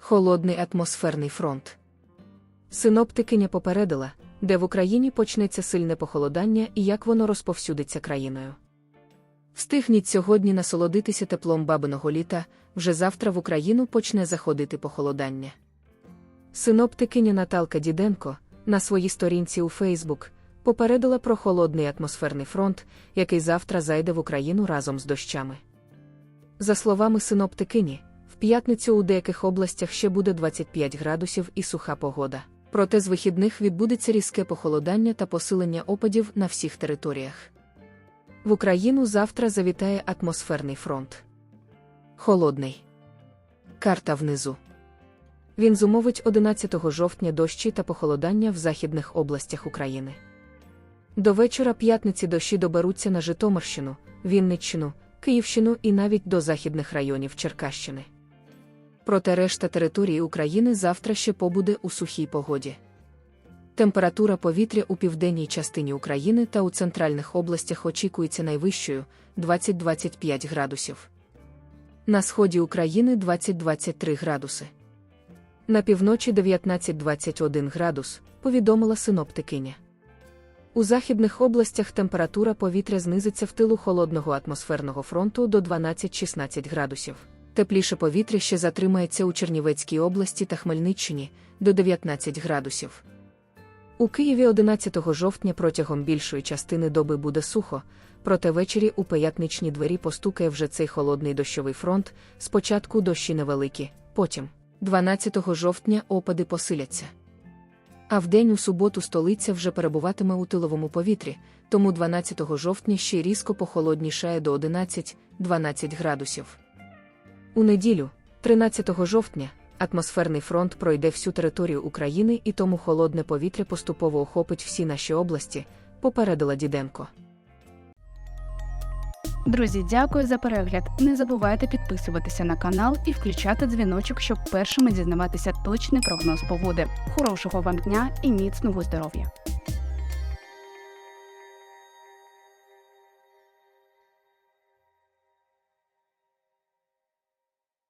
Холодний атмосферний фронт. Синоптикиня попередила, де в Україні почнеться сильне похолодання і як воно розповсюдиться країною. Встигніть сьогодні насолодитися теплом бабиного літа, вже завтра в Україну почне заходити похолодання. Синоптикиня Наталка Діденко на своїй сторінці у Фейсбук попередила про холодний атмосферний фронт, який завтра зайде в Україну разом з дощами. За словами синоптикині, п'ятницю у деяких областях ще буде 25 градусів і суха погода. Проте з вихідних відбудеться різке похолодання та посилення опадів на всіх територіях. В Україну завтра завітає атмосферний фронт. Холодний. Карта внизу. Він зумовить 11 жовтня дощі та похолодання в західних областях України. До вечора п'ятниці дощі доберуться на Житомирщину, Вінниччину, Київщину і навіть до західних районів Черкащини. Проте решта території України завтра ще побуде у сухій погоді. Температура повітря у південній частині України та у центральних областях очікується найвищою 20-25 градусів. На сході України 20-23 градуси. На півночі 19-21 градус, повідомила синоптикиня. У західних областях температура повітря знизиться в тилу холодного атмосферного фронту до 12-16 градусів. Тепліше повітря ще затримається у Чернівецькій області та Хмельниччині до 19 градусів. У Києві 11 жовтня протягом більшої частини доби буде сухо, проте ввечері у п'ятничні двері постукає вже цей холодний дощовий фронт, спочатку дощі невеликі, потім, 12 жовтня, опади посиляться. А вдень у суботу столиця вже перебуватиме у тиловому повітрі, тому 12 жовтня ще різко похолоднішає до 11-12 градусів. У неділю, 13 жовтня, атмосферний фронт пройде всю територію України і тому холодне повітря поступово охопить всі наші області, попередила Діденко. Друзі, дякую за перегляд. Не забувайте підписуватися на канал і включати дзвіночок, щоб першими дізнаватися точний прогноз погоди. Хорошого вам дня і міцного здоров'я!